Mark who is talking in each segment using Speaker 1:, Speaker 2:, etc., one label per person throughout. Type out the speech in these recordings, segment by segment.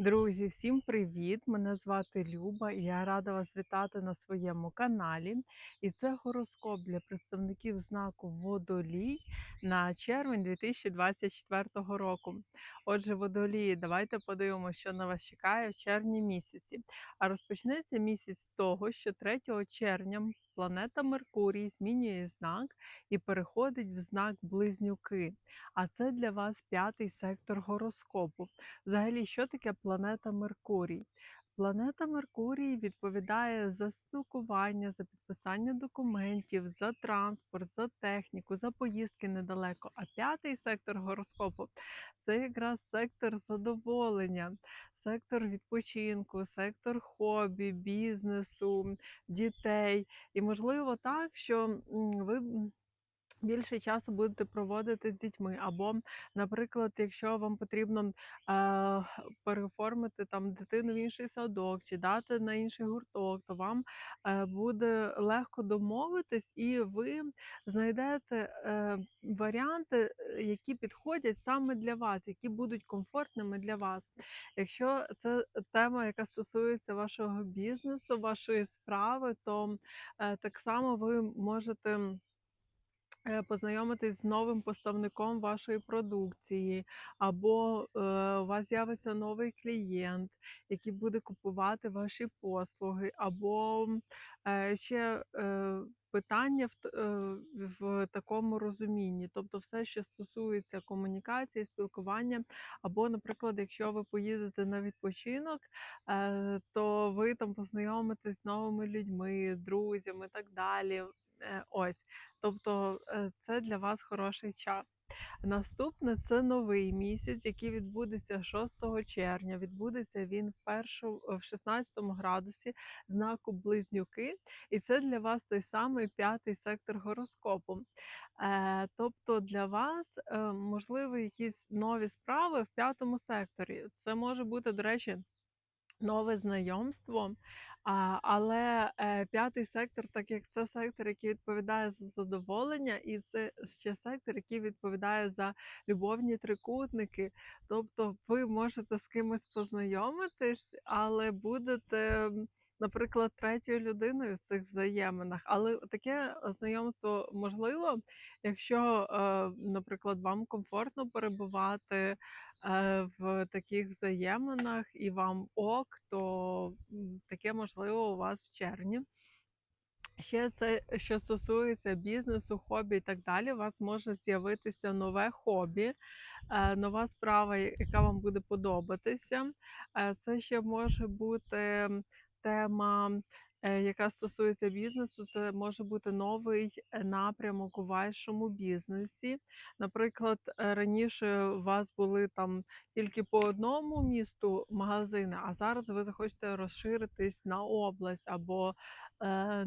Speaker 1: Друзі, всім привіт! Мене звати Люба і я рада вас вітати на своєму каналі. І це гороскоп для представників знаку Водолій на червень 2024 року. Отже, водолії, давайте подивимося, що на вас чекає в червні місяці. А розпочнеться місяць з того, що 3 червня планета Меркурій змінює знак і переходить в знак Близнюки. А це для вас п'ятий сектор гороскопу. Взагалі, що таке планета Меркурій? Планета Меркурій відповідає за спілкування, за підписання документів, за транспорт, за техніку, за поїздки недалеко. А п'ятий сектор гороскопу це якраз сектор задоволення, сектор відпочинку, сектор хобі, бізнесу, дітей. І можливо так, що ви більше часу будете проводити з дітьми. Або, наприклад, якщо вам потрібно е, переоформити там дитину в інший садок чи дати на інший гурток, то вам е, буде легко домовитись, і ви знайдете е, варіанти, е, які підходять саме для вас, які будуть комфортними для вас. Якщо це тема, яка стосується вашого бізнесу, вашої справи, то е, так само ви можете познайомитись з новим поставником вашої продукції, або е, у вас з'явиться новий клієнт, який буде купувати ваші послуги, або е, ще е, питання в, е, в такому розумінні, тобто все, що стосується комунікації, спілкування, або, наприклад, якщо ви поїдете на відпочинок, е, то ви там познайомитесь з новими людьми, друзями і так далі. Е, Ось. Тобто е, це для вас хороший час. Наступне це новий місяць, який відбудеться 6 червня. Відбудеться він в першу в 16 градусі знаку Близнюки, і це для вас той самий п'ятий сектор гороскопу. Е, тобто для вас можливі якісь нові справи в п'ятому секторі. Це може бути, до речі, нове знайомство. А, але е, п'ятий сектор, так як це сектор, який відповідає за задоволення, і це ще сектор, який відповідає за любовні трикутники. Тобто ви можете з кимось познайомитись, але будете, наприклад, третьою людиною в цих взаєминах. Але таке знайомство можливо, якщо, е, наприклад, вам комфортно перебувати е, в таких взаєминах і вам ок, то таке можливо у вас в червні. Ще це, що стосується бізнесу, хобі і так далі, у вас може з'явитися нове хобі, е, нова справа, яка вам буде подобатися. Е, Це ще може бути тема, е, яка стосується бізнесу, це може бути новий е, напрямок у вашому бізнесі. Наприклад, е, раніше у вас були там тільки по одному місту магазини, а зараз ви захочете розширитись на область або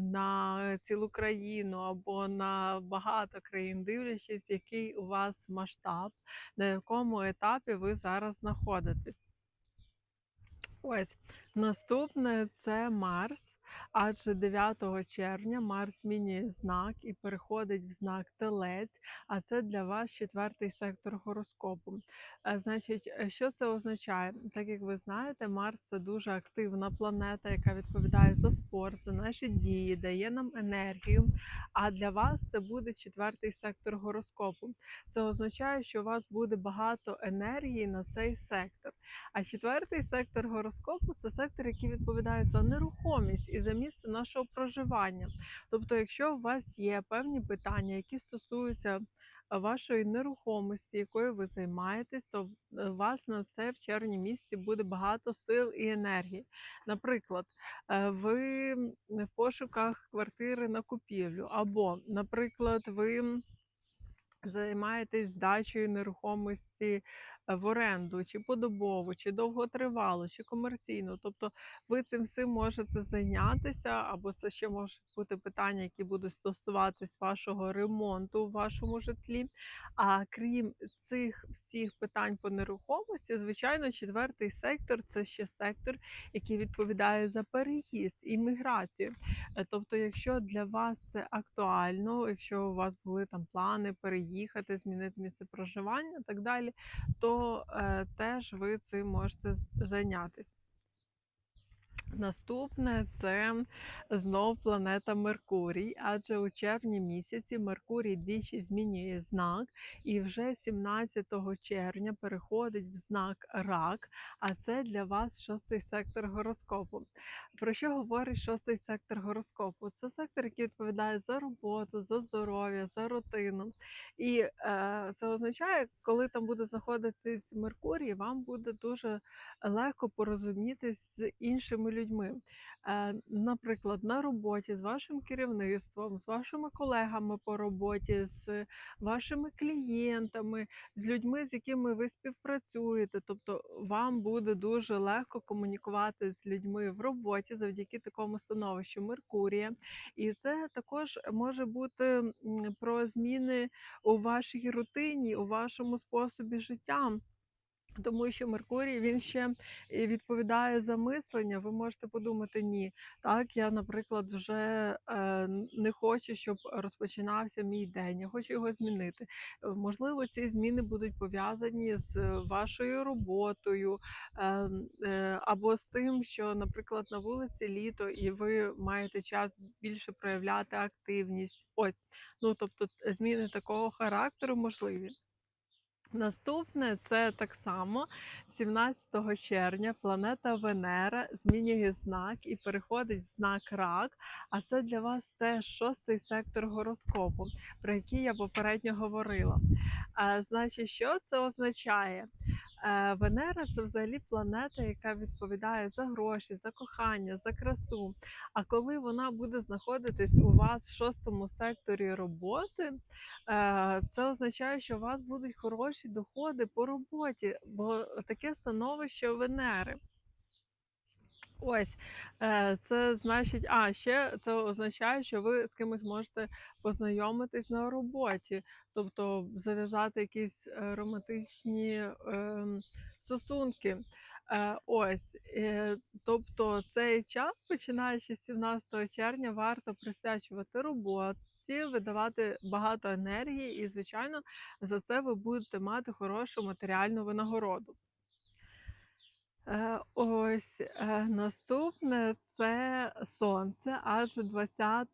Speaker 1: на цілу країну або на багато країн, дивлячись, який у вас масштаб, на якому етапі ви зараз знаходитесь. Ось наступне це Марс. Адже 9 червня Марс змінює знак і переходить в знак Телець, а це для вас четвертий сектор гороскопу. Е, Значить, е, що це означає? Так як ви знаєте, Марс це дуже активна планета, яка відповідає за спорт, за наші дії, дає нам енергію. А для вас це буде четвертий сектор гороскопу. Це означає, що у вас буде багато енергії на цей сектор. А четвертий сектор гороскопу це сектор, який відповідає за нерухомість і за місце нашого проживання. Тобто, якщо у вас є певні питання, які стосуються е, вашої нерухомості, якою ви займаєтесь, то у вас на це в червні місяці буде багато сил і енергії. Наприклад, е, ви в пошуках квартири на купівлю, або, наприклад, ви займаєтесь здачею нерухомості е, в оренду, чи подобово, чи довготривало, чи комерційно. Тобто ви цим всім можете зайнятися, або це ще можуть бути питання, які будуть стосуватись вашого ремонту в вашому житлі. А крім цих всіх питань по нерухомості, звичайно, четвертий сектор це ще сектор, який відповідає за переїзд і міграцію. Е, Тобто, якщо для вас це актуально, якщо у вас були там плани переїхати, змінити місце проживання і так далі, то то е, теж ви цим можете зайнятися. Наступне це знов планета Меркурій, адже у червні місяці Меркурій двічі змінює знак і вже 17 червня переходить в знак Рак, а це для вас шостий сектор гороскопу. Про що говорить шостий сектор гороскопу? Це сектор, який відповідає за роботу, за здоров'я, за рутину. І е, це означає, коли там буде знаходитись Меркурій, вам буде дуже легко порозумітись з іншими людьми. Е, Наприклад, на роботі з вашим керівництвом, з вашими колегами по роботі, з вашими клієнтами, з людьми, з якими ви співпрацюєте. Тобто вам буде дуже легко комунікувати з людьми в роботі завдяки такому становищу Меркурія. І це також може бути про зміни у вашій рутині, у вашому способі життя. Тому що Меркурій він ще відповідає за мислення. Ви можете подумати, ні, так я, наприклад, вже е, не хочу, щоб розпочинався мій день. Я хочу його змінити. Е, Можливо, ці зміни будуть пов'язані з вашою роботою е, м, е, або з тим, що, наприклад, на вулиці літо, і ви маєте час більше проявляти активність. Ось, ну тобто, зміни такого характеру можливі. Наступне це так само 17 червня планета Венера змінює знак і переходить в знак Рак. А це для вас теж шостий сектор гороскопу, про який я попередньо говорила. А, значить, що це означає? Е, Венера це взагалі планета, яка відповідає за гроші, за кохання, за красу. А коли вона буде знаходитись у вас в шостому секторі роботи, е, це означає, що у вас будуть хороші доходи по роботі, бо таке становище Венери. Ось, е, це значить, а ще це означає, що ви з кимось можете познайомитись на роботі, тобто зав'язати якісь е, романтичні ем, стосунки. Е, Ось, тобто цей час, починаючи з 17 червня, варто присвячувати роботі, видавати багато енергії, і, звичайно, за це ви будете мати хорошу матеріальну винагороду. Е, ось е, наступне це сонце. Аж 20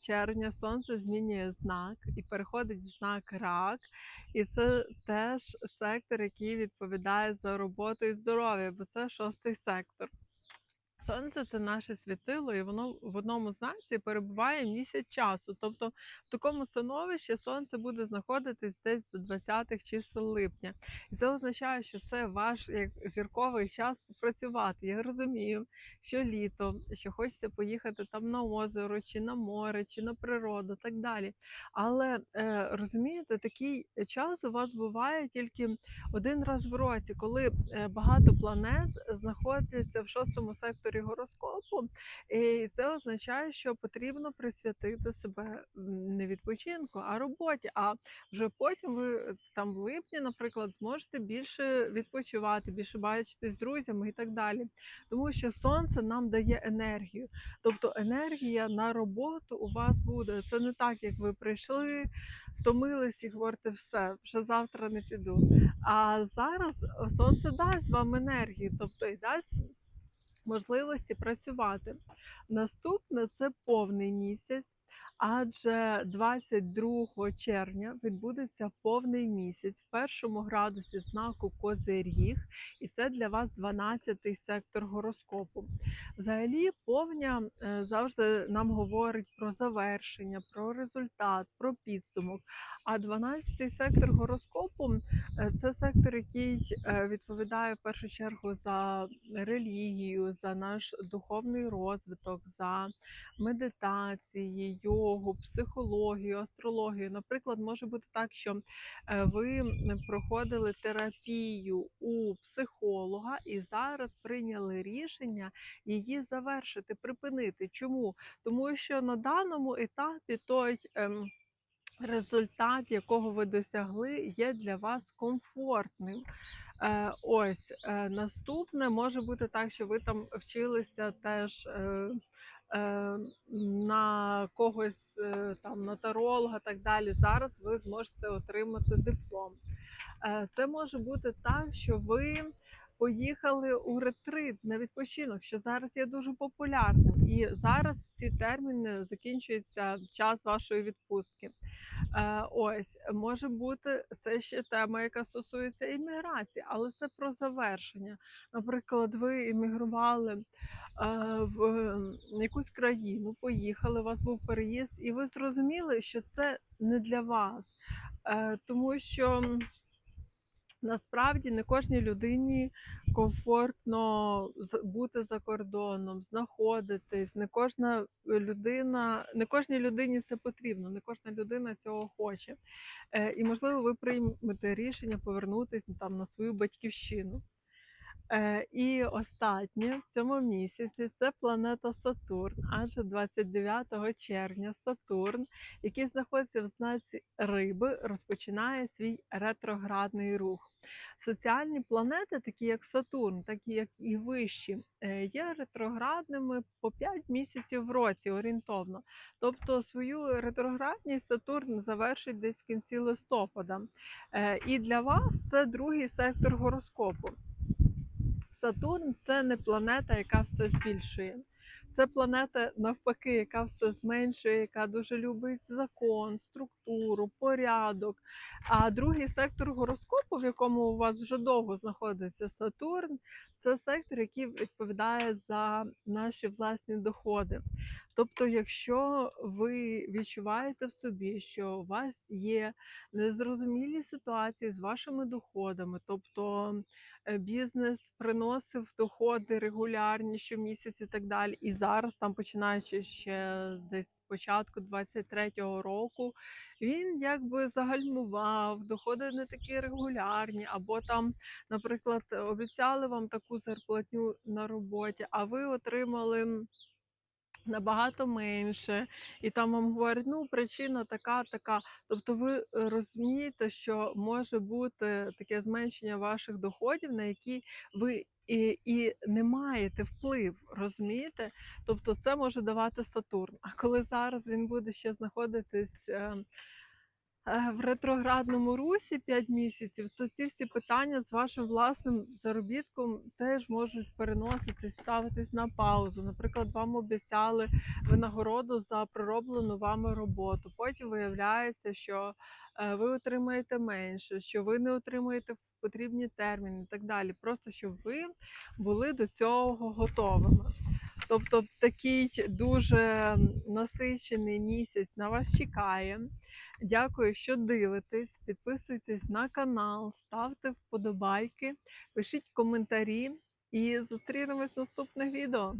Speaker 1: червня сонце змінює знак і переходить в знак рак. І це теж сектор, який відповідає за роботу і здоров'я, бо це шостий сектор. Сонце це наше світило, і воно в одному знаці перебуває місяць часу. Тобто в такому становищі сонце буде знаходитись десь до 20-х чисел липня. І це означає, що це ваш як зірковий час попрацювати. Я розумію, що літо, що хочеться поїхати там на озеро, чи на море, чи на природу, так далі. Але е, розумієте, такий час у вас буває тільки один раз в році, коли е, багато планет знаходяться в шостому секторі гороскопу, і це означає, що потрібно присвятити себе не відпочинку, а роботі. А вже потім ви там в липні, наприклад, зможете більше відпочивати, більше бачитись з друзями і так далі. Тому що сонце нам дає енергію. Тобто енергія на роботу у вас буде. Це не так, як ви прийшли, втомились і говорите, все, вже завтра не піду. А зараз е, сонце дасть вам енергію, тобто і дасть можливості працювати. Наступне це повний місяць, адже 22 червня відбудеться повний місяць в першому градусі знаку Козиріг, і це для вас 12-й сектор гороскопу. Взагалі, повня е, завжди нам говорить про завершення, про результат, про підсумок. А 12-й сектор гороскопу Е, Це сектор, який е, відповідає в першу чергу за релігію, за наш духовний розвиток, за медитації, йогу, психологію, астрологію. Наприклад, може бути так, що е, ви проходили терапію у психолога і зараз прийняли рішення її завершити, припинити. Чому? Тому що на даному етапі той. ем, результат, якого ви досягли, є для вас комфортним. Е, ось е, наступне може бути так, що ви там вчилися теж на когось е, там на таролога, так далі. Зараз ви зможете отримати диплом. Е, Це може бути так, що ви поїхали у ретрит на відпочинок, що зараз є дуже популярним. І зараз ці терміни закінчується час вашої відпустки. Е, ось може бути це ще тема, яка стосується імміграції, але це про завершення. Наприклад, ви іммігрували е, в якусь країну, поїхали, у вас був переїзд, і ви зрозуміли, що це не для вас, Е, тому що. Насправді не кожній людині комфортно бути за кордоном, знаходитись. Не кожна людина, не кожній людині це потрібно, не кожна людина цього хоче. Е, і можливо, ви приймете рішення повернутися там на свою батьківщину. Е, і останнє в цьому місяці це планета Сатурн, адже 29 червня Сатурн, який знаходиться в знаці Риби, розпочинає свій ретроградний рух. Соціальні планети, такі як Сатурн, такі як і вищі, е, є ретроградними по 5 місяців в році орієнтовно. Тобто свою ретроградність Сатурн завершить десь в кінці листопада. Е, І для вас це другий сектор гороскопу. Сатурн це не планета, яка все збільшує. Це планета, навпаки, яка все зменшує, яка дуже любить закон, структуру, порядок. А другий сектор гороскопу, в якому у вас вже довго знаходиться Сатурн, це сектор, який відповідає за наші власні доходи. Тобто, якщо ви відчуваєте в собі, що у вас є незрозумілі ситуації з вашими доходами, тобто бізнес приносив доходи регулярні щомісяць і так далі. І зараз, там починаючи ще десь з початку 23-го року, він якби загальмував, доходи не такі регулярні, або там, наприклад, обіцяли вам таку зарплатню на роботі, а ви отримали. Набагато менше, і там вам говорять, ну причина така, така. Тобто ви е, розумієте, що може бути таке зменшення ваших доходів, на які ви і, і не маєте вплив, розумієте? Тобто це може давати Сатурн. А коли зараз він буде ще знаходитись е, е, в ретроградному русі 5 місяців, то ці всі питання з вашим власним заробітком теж можуть переноситись, ставитись на паузу. Наприклад, вам обіцяли винагороду за пророблену вами роботу. Потім виявляється, що е, ви отримаєте менше, що ви не отримаєте потрібні терміни і так далі. Просто щоб ви були до цього готовими. Тобто такий дуже насичений місяць на вас чекає. Дякую, що дивитесь. Підписуйтесь на канал, ставте вподобайки, пишіть коментарі і зустрінемось в наступних відео.